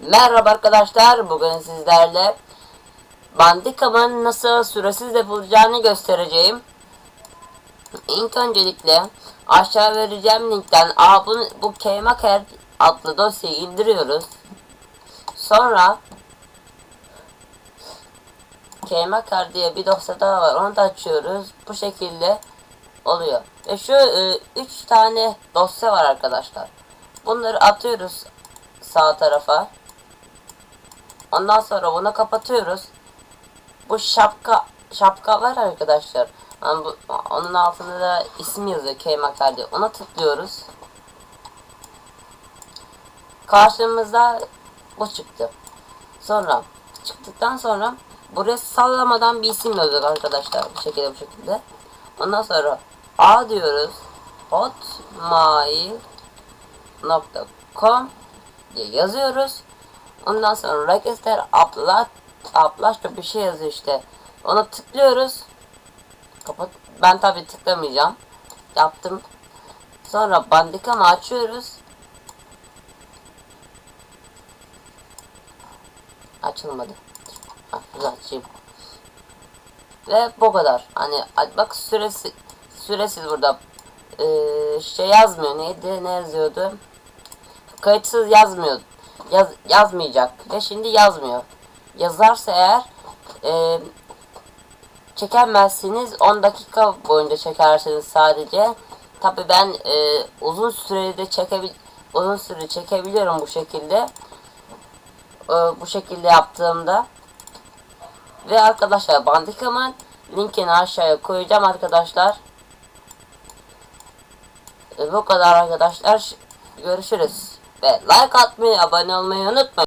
Merhaba arkadaşlar. Bugün sizlerle Bandicam'ın nasıl süresiz yapılacağını göstereceğim. İlk öncelikle aşağı vereceğim linkten Aa, bu, bu Keymaker adlı dosyayı indiriyoruz. Sonra Keymaker diye bir dosya daha var. Onu da açıyoruz. Bu şekilde oluyor. Ve şu 3 tane dosya var arkadaşlar. Bunları atıyoruz sağ tarafa. Ondan sonra bunu kapatıyoruz. Bu şapka şapka var arkadaşlar. Yani bu, onun altında da isim yazıyor Keymakar diye. Ona tıklıyoruz. Karşımızda bu çıktı. Sonra çıktıktan sonra buraya sallamadan bir isim yazıyor arkadaşlar. Bu şekilde bu şekilde. Ondan sonra A diyoruz. hotmail.com diye yazıyoruz. Ondan sonra register upload upload bir şey yazıyor işte. Ona tıklıyoruz. Kapat. Ben tabi tıklamayacağım. Yaptım. Sonra bandikamı açıyoruz. Açılmadı. Ha, açayım. Ve bu kadar. Hani bak süresi süresiz burada ee, şey yazmıyor. Neydi? Ne yazıyordu? Kayıtsız yazmıyor. Yaz, yazmayacak. Ve şimdi yazmıyor. Yazarsa eğer e, çekemezsiniz. 10 dakika boyunca çekersiniz sadece. Tabi ben e, uzun süreli de çekebil uzun süre çekebiliyorum bu şekilde. E, bu şekilde yaptığımda. Ve arkadaşlar Bandicam'ın linkini aşağıya koyacağım arkadaşlar. E, bu kadar arkadaşlar. Görüşürüz. Ve like atmayı, abone olmayı unutmayın.